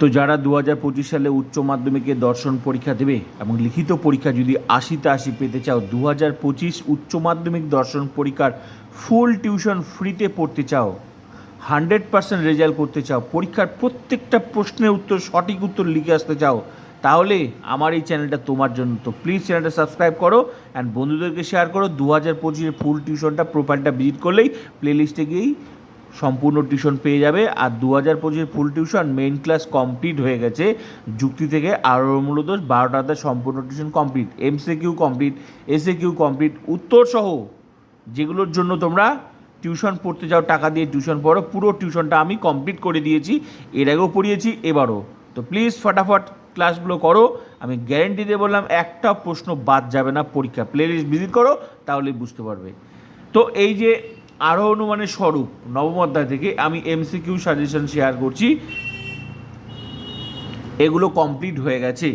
তো যারা দু হাজার পঁচিশ সালে উচ্চ মাধ্যমিকে দর্শন পরীক্ষা দেবে এবং লিখিত পরীক্ষা যদি আশিতে আশি পেতে চাও, দু হাজার পঁচিশ উচ্চ মাধ্যমিক দর্শন পরীক্ষার ফুল টিউশন ফ্রিতে পড়তে চাও হান্ড্রেড পার্সেন্ট রেজাল্ট করতে চাও, পরীক্ষার প্রত্যেকটা প্রশ্নের উত্তর, সঠিক উত্তর লিখে আসতে চাও, তাহলে আমার এই চ্যানেলটা তোমার জন্য। তো প্লিজ চ্যানেলটা সাবস্ক্রাইব করো অ্যান্ড বন্ধুদেরকে শেয়ার করো, দু হাজার পঁচিশের ফুল টিউশনটা প্রোফাইলটা ভিজিট করলেই প্লেলিস্টে গিয়েই সম্পূর্ণ টিউশন পেয়ে যাবে। আর দু হাজার পঁচিশের full tuition main class complete হয়ে গেছে। যুক্তি থেকে আরও মূলত বারোটাতে সম্পূর্ণ tuition complete. MC Q complete SA Q complete, উত্তর সহ যেগুলোর জন্য তোমরা টিউশন পড়তে যাও, টাকা দিয়ে টিউশন পড়ো, পুরো টিউশনটা আমি কমপ্লিট করে দিয়েছি। এর আগেও পড়িয়েছি, এবারও। তো প্লিজ ফটাফট ক্লাসগুলো করো। আমি গ্যারেন্টি দিয়ে বললাম, একটা প্রশ্ন বাদ যাবে না পরীক্ষা। প্লেলিস্ট ভিজিট করো, তাহলেই বুঝতে পারবে। তো এই যে আরও অনুমানের স্বরূপ নবম অধ্যায় থেকে আমি এমসিকিউ সাজেশন শেয়ার করছি। এগুলো কমপ্লিট হয়ে গেছে।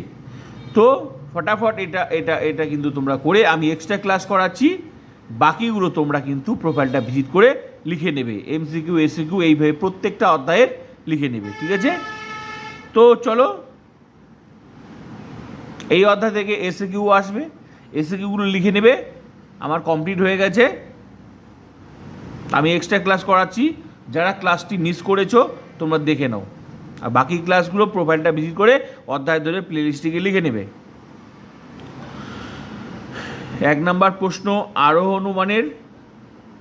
তো ফটাফট এটা এটা এটা কিন্তু তোমরা করে আমি এক্সট্রা ক্লাস করাচ্ছি। বাকিগুলো তোমরা কিন্তু প্রোফাইলটা ভিজিট করে লিখে নেবে। এমসিকিউ এসিকিউ এইভাবে প্রত্যেকটা অধ্যায়ের লিখে নেবে, ঠিক আছে? তো চলো, এই অধ্যায় থেকে এসিকিউ আসবে। এসিকিউগুলো লিখে নেবে। আমার কমপ্লিট হয়ে গেছে। আমি এক্সট্রা ক্লাস করাচ্ছি। যারা ক্লাসটি মিস করেছ, তোমরা দেখে নাও। আর বাকি ক্লাসগুলো প্রোফাইলটা ভিজিট করে অধ্যায় ধরে প্লে প্লেলিস্টটিকে লিখে নেবে। এক নাম্বার প্রশ্ন, আরোহ অনুমানের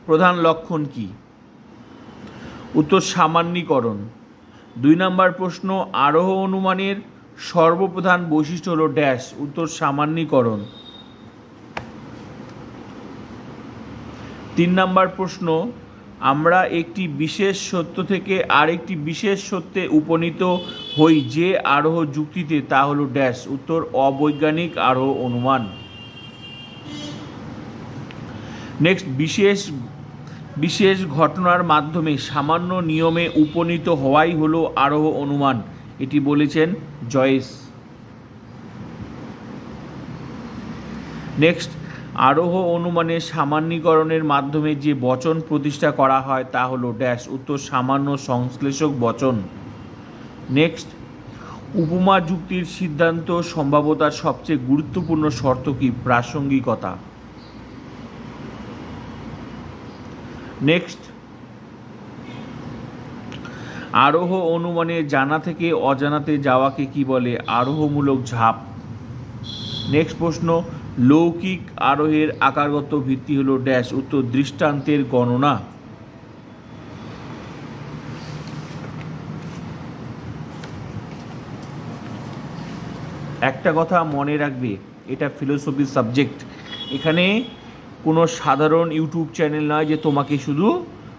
প্রধান লক্ষণ কি? উত্তর, সামান্যীকরণ। দুই নাম্বার প্রশ্ন, আরোহ অনুমানের সর্বপ্রধান বৈশিষ্ট্য হলো ড্যাশ উত্তর, সামান্যীকরণ। তিন নাম্বার প্রশ্ন আমরা একটি বিশেষ সত্য থেকে আরেকটি বিশেষ সত্যে উপনীত হই যে আরোহ যুক্তিতে তা হলো ড্যাশ, উত্তর, অবৈজ্ঞানিক আরোহ অনুমান। নেক্সট বিশেষ বিশেষ ঘটনার মাধ্যমে সামান্য নিয়মে উপনীত হওয়াই হলো আরোহ অনুমান, এটি বলেছেন জয়েস। নেক্সট আরোহ অনুমানের সামান্যীকরণের মাধ্যমে যে বচন প্রতিষ্ঠা করা হয় তা হলো ড্যাশ, উত্তর সামান্য সংশ্লেষক বচন। নেক্সট, উপমা যুক্তির সিদ্ধান্ত সম্ভাব্যতার সবচেয়ে গুরুত্বপূর্ণ শর্ত কি, প্রাসঙ্গিকতা? নেক্সট, আরোহ অনুমানে জানা থেকে অজানাতে যাওয়াকে কি বলে আরোহমূলক ঝাঁপ? নেক্সট প্রশ্ন লৌকিক আরোহের আকারগত ভিত্তি হলো ড্যাশ, উত্তর দৃষ্টান্তের গণনা। একটা কথা মনে রাখবে, এটা ফিলোসফি সাবজেক্ট এখানে কোনো সাধারণ ইউটিউব চ্যানেল নয় যে তোমাকে শুধু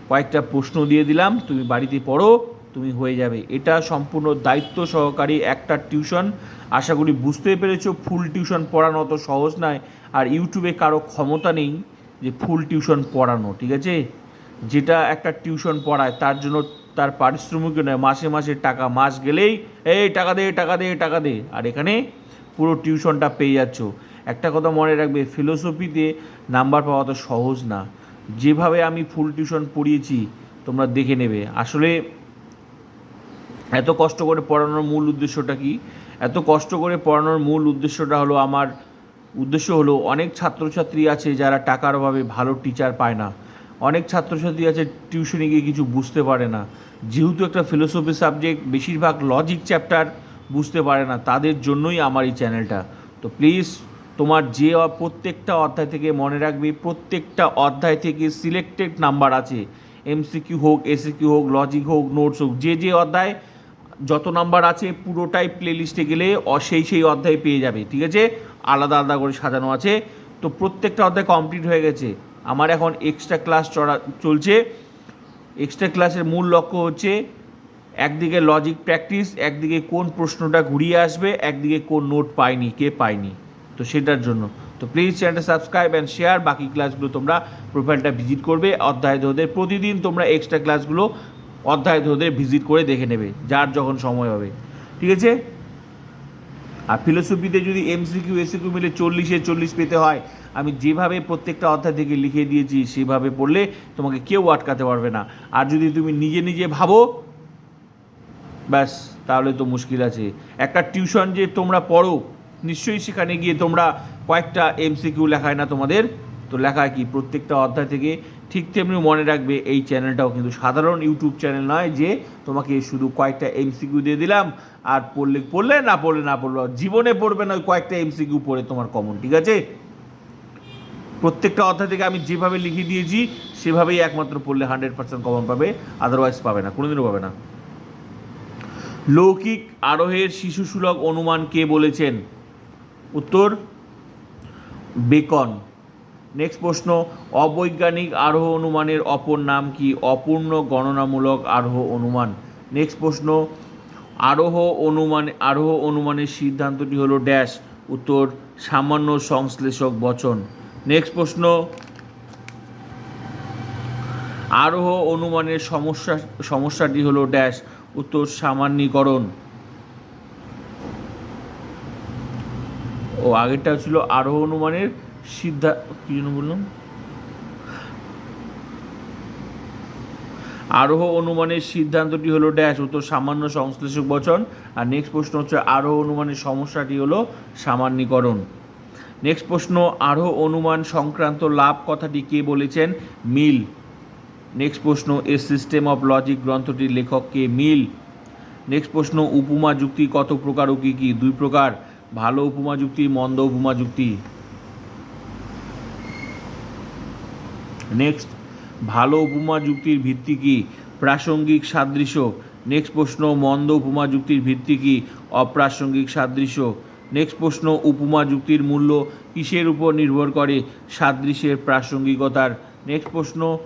কয়েকটা প্রশ্ন দিয়ে দিলাম, তুমি বাড়িতে পড়ো তুমি হয়ে যাবে। এটা সম্পূর্ণ দায়িত্ব সহকারী একটা টিউশন। আশা করি বুঝতে পেরেছ, ফুল টিউশন পড়ানো অত সহজ নয়। আর ইউটিউবে কারও ক্ষমতা নেই যে ফুল টিউশন পড়ানো, ঠিক আছে? যেটা একটা টিউশন পড়ায়, তার জন্য তার পারিশ্রমিক নয়। মাসে মাসে টাকা, মাস গেলেই, এই টাকা দে টাকা দে টাকা দে। আর এখানে পুরো টিউশনটা পেয়ে যাচ্ছ। একটা কথা মনে রাখবে, ফিলোসফিতে নাম্বার পাওয়া তো সহজ না। যেভাবে আমি ফুল টিউশন পড়িয়েছি, তোমরা দেখে নেবে। আসলে এত কষ্ট করে পড়ানোর মূল উদ্দেশ্যটা কি? এত কষ্ট করে পড়ানোর মূল উদ্দেশ্যটা হলো আমার, উদ্দেশ্য হলো অনেক ছাত্রছাত্রী আছে যারা টাকার অভাবে ভালো টিচার পায় না। অনেক ছাত্রছাত্রী আছে টিউশনে গিয়ে কিছু বুঝতে পারে না। যেহেতু একটা ফিলোসফি সাবজেক্ট বেশিরভাগ লজিক চ্যাপ্টার বুঝতে পারে না, তাদের জন্যই আমার এই চ্যানেলটা তো প্লিজ তোমার যে প্রত্যেকটা অধ্যায় থেকে মনে রাখবে, প্রত্যেকটা অধ্যায় থেকে সিলেক্টেড নাম্বার আছে। এমসিকিউ হোক এসিকিউ হোক লজিক হোক নোটস হোক, যে যে অধ্যায় যত নাম্বার আছে পুরোটাই প্লেলিস্টে গেলে সেই সেই অধ্যায় পেয়ে যাবে, ঠিক আছে? আলাদা আলাদা করে সাজানো আছে। তো প্রত্যেকটা অধ্যায় কমপ্লিট হয়ে গেছে। আমার এখন এক্সট্রা ক্লাস চড়া চলছে। এক্সট্রা ক্লাসের মূল লক্ষ্য হচ্ছে একদিকে লজিক প্র্যাকটিস একদিকে কোন প্রশ্নটা ঘুরিয়ে আসবে, একদিকে কোন নোট পায়নি, কে পায়নি। তো সেটার জন্য। তো প্লিজ চ্যানেলটা সাবস্ক্রাইব অ্যান্ড শেয়ার বাকি ক্লাসগুলো তোমরা প্রোফাইলটা ভিজিট করবে। অধ্যায় প্রতিদিন তোমরা এক্সট্রা ক্লাসগুলো অধ্যায় ধোদের ভিজিট করে দেখে নেবে, যার যখন সময় হবে। ঠিক আছে? আর ফিলোসফিতে যদি এমসিকিউ এসিকিউ মিলে চল্লিশে চল্লিশ পেতে হয়, আমি যেভাবে প্রত্যেকটা অধ্যায় থেকে লিখে দিয়েছি, সেভাবে পড়লে তোমাকে কেউ আটকাতে পারবে না। আর যদি তুমি নিজে নিজে ভাবো, ব্যাস, তাহলে তো মুশকিল আছে। একটা টিউশন যে তোমরা পড়ো, নিশ্চয়ই সেখানে গিয়ে তোমরা কয়েকটা এমসিকিউ লেখায় না তোমাদের তো লেখা কি, প্রত্যেকটা অধ্যায় থেকে ঠিক তেমনি মনে রাখবে, এই চ্যানেলটাও কিন্তু সাধারণ ইউটিউব চ্যানেল নয় যে তোমাকে শুধু কয়েকটা এমসিকিউ দিয়ে দিলাম, আর পড়লে পড়লে, না পড়লে না পড়ল, জীবনে পড়বে না ওই কয়েকটা এমসিকিউ পড়ে তোমার কমন ঠিক আছে? প্রত্যেকটা অধ্যায় থেকে আমি যেভাবে লিখে দিয়েছি, সেভাবেই একমাত্র পড়লে হান্ড্রেড পার্সেন্ট কমন পাবে আদারওয়াইজ পাবে না, কোনোদিনও পাবে না। লৌকিক আরোহের শিশুসুলভ অনুমান কে বলেছেন? উত্তর, বেকন। নেক্সট প্রশ্ন, অবৈজ্ঞানিক আরোহ অনুমানের অপর নাম কি? অপূর্ণ, গণনামূলক আরোহ অনুমান। নেক্সট প্রশ্ন, আরোহ অনুমান, আরোহ অনুমানের সিদ্ধান্তটি হলো ড্যাশ। উত্তর, সামান্য সংশ্লেষক বচন। নেক্সট প্রশ্ন, আরোহ অনুমানের সমস্যা, সমস্যাটি হলো ড্যাশ। উত্তর, সামান্যীকরণ। ও আগেরটা ছিল আরোহ অনুমানের সিদ্ধা কি জন্য বললাম। আরোহ অনুমানের সিদ্ধান্তটি হলো ড্যাশ উত্তর সামান্য সংশ্লেষক বচন। আর নেক্সট প্রশ্ন হচ্ছে, আরোহ অনুমানের সমস্যাটি হলো সামান্যীকরণ। নেক্সট প্রশ্ন, আরোহ অনুমান সংক্রান্ত লাভ কথাটি কে বলেছেন? মিল। নেক্সট প্রশ্ন এ সিস্টেম অফ লজিক গ্রন্থটির লেখক কে? মিল। নেক্সট প্রশ্ন, উপমা যুক্তি কত প্রকার ও কী কী? দুই প্রকার। ভালো উপমা যুক্তি, মন্দ উপমা যুক্তি। নেক্সট ভালো উপমা যুক্তির ভিত্তি কি? প্রাসঙ্গিক সাদৃশ্য। নেক্সট প্রশ্ন, মন্দ উপমা যুক্তির ভিত্তি কি? অপ্রাসঙ্গিক সাদৃশ্য। নেক্সট প্রশ্ন, উপমা যুক্তির মূল্য কিসের উপর নির্ভর করে? সাদৃশ্যের প্রাসঙ্গিকতার। নেক্সট প্রশ্ন,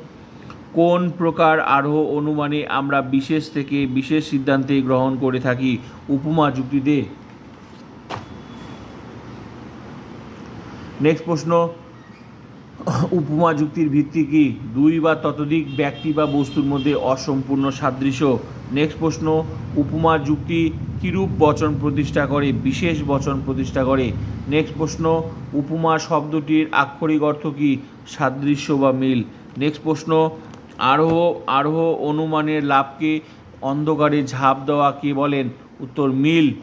কোন প্রকার আরোহ অনুমানে আমরা বিশেষ থেকে বিশেষ সিদ্ধান্তে গ্রহণ করে থাকি? উপমা যুক্তিতে নেক্সট প্রশ্ন উপমা যুক্তির ভিত্তি কি? দুই বা ততোধিক ব্যক্তি বা বস্তুর মধ্যে অসম্পূর্ণ সাদৃশ্য? নেক্সট প্রশ্ন, উপমা যুক্তি কিরূপ বচন প্রতিষ্ঠা করে, বিশেষ বচন প্রতিষ্ঠা করে? নেক্সট প্রশ্ন, উপমা শব্দটির আক্ষরিক অর্থ কি? সাদৃশ্য বা মিল? নেক্সট প্রশ্ন, আরোহ আরোহ অনুমানের লাভকে অন্ধকারে ঝাঁপ দেওয়া কে বলেন? উত্তর মিল।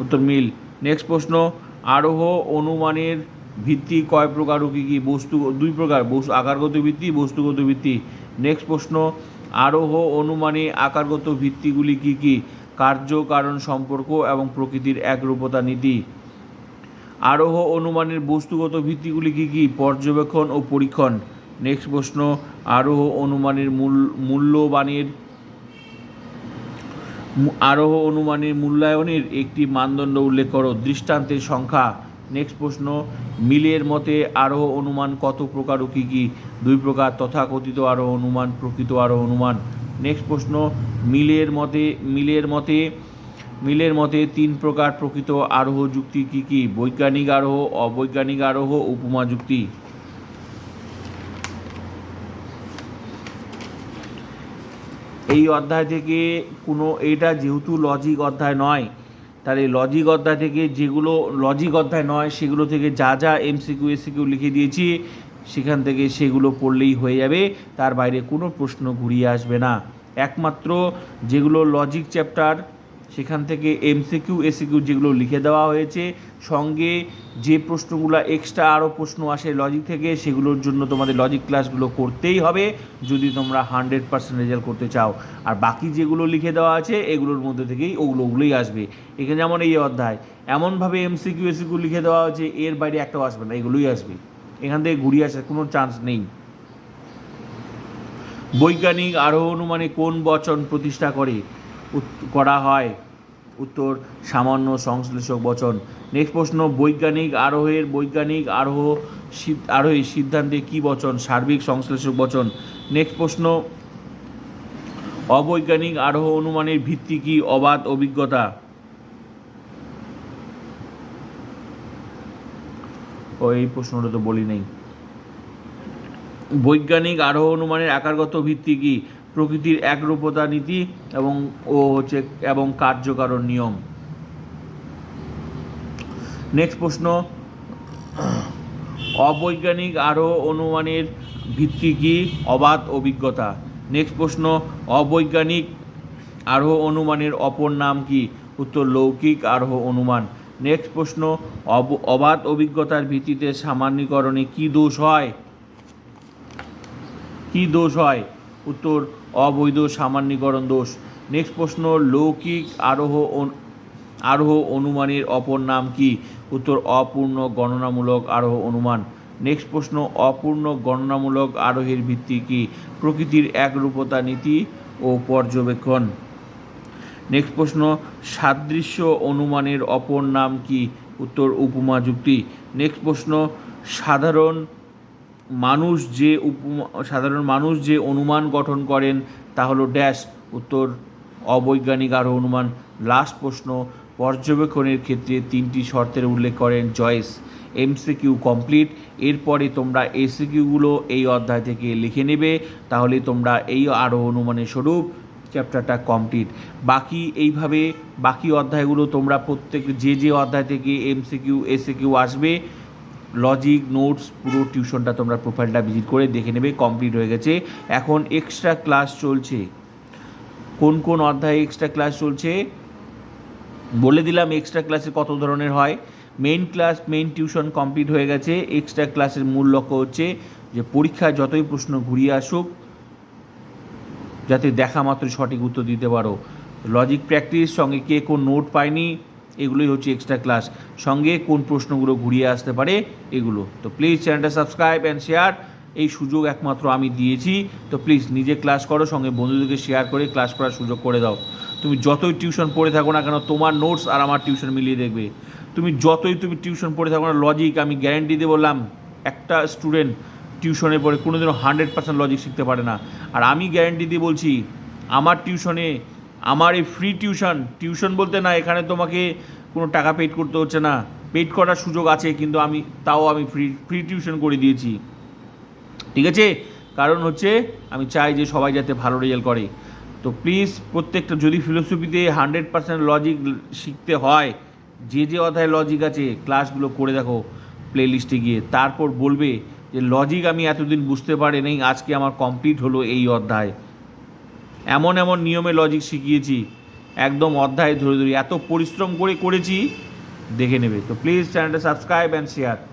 উত্তর মিল। নেক্সট প্রশ্ন, আরোহ অনুমানের ভিত্তি, কয় প্রকার ও কী কী, বস্তু, দুই প্রকার বস্তু আকারগত ভিত্তি, বস্তুগত ভিত্তি। নেক্সট প্রশ্ন, আরোহ অনুমানে আকারগত ভিত্তিগুলি কী কী? কার্য, কারণ, সম্পর্ক এবং প্রকৃতির একরূপতা নীতি। আরোহ অনুমানের বস্তুগত ভিত্তিগুলি কী কী? পর্যবেক্ষণ ও পরীক্ষণ। নেক্সট প্রশ্ন, আরোহ অনুমানের মূল, মূল্যবানের, আরোহ অনুমানের মূল্যায়নের একটি মানদণ্ড উল্লেখ করো। দৃষ্টান্তের সংখ্যা। নেক্সট প্রশ্ন, মিলের মতে আরোহ অনুমান কত প্রকার ও কী কী? দুই প্রকার, তথাকথিত আরোহ অনুমান, প্রকৃত আরোহ অনুমান। নেক্সট প্রশ্ন, মিলের মতে মিলের মতে মিলের মতে তিন প্রকার প্রকৃত আরোহ যুক্তি কী কী? বৈজ্ঞানিক আরোহ, অবৈজ্ঞানিক আরোহ, উপমা যুক্তি। এই অধ্যায় থেকে কোনো, এটা যেহেতু লজিক অধ্যায় নয় তাহলে লজিক অধ্যায় থেকে যেগুলো লজিক অধ্যায় নয়, সেগুলো থেকে যা যা এমসিকিউ এসিকিউ লিখে দিয়েছি, সেখান থেকে সেগুলো পড়লেই হয়ে যাবে, তার বাইরে কোনো প্রশ্ন ঘুরিয়ে আসবে না। একমাত্র যেগুলো লজিক চ্যাপ্টার সেখান থেকে এমসিকিউ এসিকিউ যেগুলো লিখে দেওয়া হয়েছে, সঙ্গে যে প্রশ্নগুলো এক্সট্রা আরও প্রশ্ন আসে লজিক থেকে, সেগুলোর জন্য তোমাদের লজিক ক্লাসগুলো করতেই হবে, যদি তোমরা হান্ড্রেড পার্সেন্ট রেজাল্ট করতে চাও। আর বাকি যেগুলো লিখে দেওয়া আছে, এগুলোর মধ্যে থেকেই ওগুলো, ওগুলোই আসবে। এখানে যেমন এই অধ্যায়, এমনভাবে এমসিকিউ এসিকিউ লিখে দেওয়া হয়েছে, এর বাইরে একটাও আসবে না, এগুলোই আসবে। এখান থেকে ঘুরিয়ে আসার কোনো চান্স নেই। বৈজ্ঞানিক আরোহ অনুমানে কোন বচন প্রতিষ্ঠা করে? করা হয়। উত্তর, সামান্য সংশ্লেষক বচন। নেক্সট প্রশ্ন, বৈজ্ঞানিক আরোহের বৈজ্ঞানিক আরোহ আরোহী সিদ্ধান্তে কি বচন? সার্বিক সংশ্লেষক বচন। নেক্সট প্রশ্ন, অবৈজ্ঞানিক আরোহ অনুমানের ভিত্তি কি? অবাধ অভিজ্ঞতা। ও, এই প্রশ্নটা তো বলি নেই। বৈজ্ঞানিক আরোহ অনুমানের আকারগত ভিত্তি কি? প্রকৃতির একরূপতা নীতি এবং ও হচ্ছে এবং কার্যকারণ নিয়ম। নেক্সট প্রশ্ন, অবৈজ্ঞানিক আরোহ অনুমানের ভিত্তি কি? অবাধ অভিজ্ঞতা। নেক্সট প্রশ্ন, অবৈজ্ঞানিক আরোহ অনুমানের অপর নাম কি? উত্তর, লৌকিক আরোহ অনুমান। নেক্সট প্রশ্ন, অব- অবাধ অভিজ্ঞতার ভিত্তিতে সামান্যীকরণে কি দোষ হয়? কি দোষ হয়? উত্তর অবৈধ সামান্যীকরণ দোষ। নেক্সট প্রশ্ন, লৌকিক আরোহ আরোহ অনুমানের অপর নাম কি? উত্তর, অপূর্ণ গণনামূলক আরোহ অনুমান। নেক্সট প্রশ্ন, অপূর্ণ গণনামূলক আরোহের ভিত্তি কি? প্রকৃতির একরূপতা নীতি ও পর্যবেক্ষণ। নেক্সট প্রশ্ন, সাদৃশ্য অনুমানের অপর নাম কি? উত্তর, উপমা যুক্তি। নেক্সট প্রশ্ন, সাধারণ মানুষ যে উপমা, সাধারণ মানুষ যে অনুমান গঠন করেন, তা হলো ড্যাশ, উত্তর, অবৈজ্ঞানিক আরও অনুমান। লাস্ট প্রশ্ন, পর্যবেক্ষণের ক্ষেত্রে তিনটি শর্তের উল্লেখ করেন জয়েস এমসিকিউ কমপ্লিট। এরপরে তোমরা এসিকিউগুলো এই অধ্যায় থেকে লিখে নেবে, তাহলে তোমরা এই আরও অনুমানের স্বরূপ চ্যাপ্টারটা কমপ্লিট। বাকি এইভাবে, বাকি অধ্যায়গুলো তোমরা প্রত্যেক, যে যে অধ্যায় থেকে এমসিকিউ, এসিকিউ আসবে লজিক নোটস পুরো টিউশনটা তোমরা প্রোফাইলটা ভিজিট করে দেখে নেবে কমপ্লিট হয়ে গেছে। এখন এক্সট্রা ক্লাস চলছে। কোন কোন অধ্যায়ে এক্সট্রা ক্লাস চলছে? বলে দিলাম এক্সট্রা ক্লাসে কত ধরনের হয়। Main class main tuition complete হয়ে গেছে। এক্সট্রা ক্লাসের মূল লক্ষ্য হচ্ছে যে পরীক্ষায় যতই প্রশ্ন ঘুরিয়ে আসুক, যাতে দেখা মাত্র সঠিক উত্তর দিতে পারো। লজিক প্র্যাকটিস সঙ্গে কে কোন নোট পায়নি এগুলোই হচ্ছে এক্সট্রা ক্লাস সঙ্গে কোন প্রশ্নগুলো ঘুরিয়ে আসতে পারে, এগুলো। তো প্লিজ চ্যানেলটা সাবস্ক্রাইব অ্যান্ড শেয়ার এই সুযোগ একমাত্র আমি দিয়েছি। তো প্লিজ নিজে ক্লাস করো, সঙ্গে বন্ধুদেরকে শেয়ার করে ক্লাস করার সুযোগ করে দাও। তুমি যতই টিউশন পড়ে থাকো না কেন, তোমার নোটস আর আমার টিউশন মিলিয়ে দেখবে। তুমি যতই তুমি টিউশন পড়ে থাকো না লজিক আমি গ্যারেন্টি দিয়ে বললাম, একটা স্টুডেন্ট টিউশনে পড়ে কোনোদিনও হান্ড্রেড পার্সেন্ট লজিক শিখতে পারে না। আর আমি গ্যারেন্টি দিয়ে বলছি, আমার টিউশনে আমার এই ফ্রি টিউশন টিউশন বলতে না, এখানে তোমাকে কোনো টাকা পেড করতে হচ্ছে না। পেড করার সুযোগ আছে, কিন্তু আমি, তাও আমি ফ্রি ফ্রি টিউশন করে দিয়েছি। ঠিক আছে? কারণ হচ্ছে, আমি চাই যে সবাই যাতে ভালো রেজাল্ট করে। তো প্লিজ প্রত্যেকটা, যদি ফিলোসফিতে হান্ড্রেড পার্সেন্ট লজিক শিখতে হয়, যে যে অধ্যায় লজিক আছে ক্লাসগুলো করে দেখো প্লে লিস্টে গিয়ে। তারপর বলবে যে লজিক আমি এতদিন বুঝতে পারি পারিনি, আজকে আমার কমপ্লিট হলো এই অধ্যায়। এমন এমন নিয়মে লজিক শিখিয়েছি, একদম অধ্যায় ধরে ধরে, এত পরিশ্রম করে করেছি, দেখে নেবে। তো প্লিজ চ্যানেলটা সাবস্ক্রাইব অ্যান্ড শেয়ার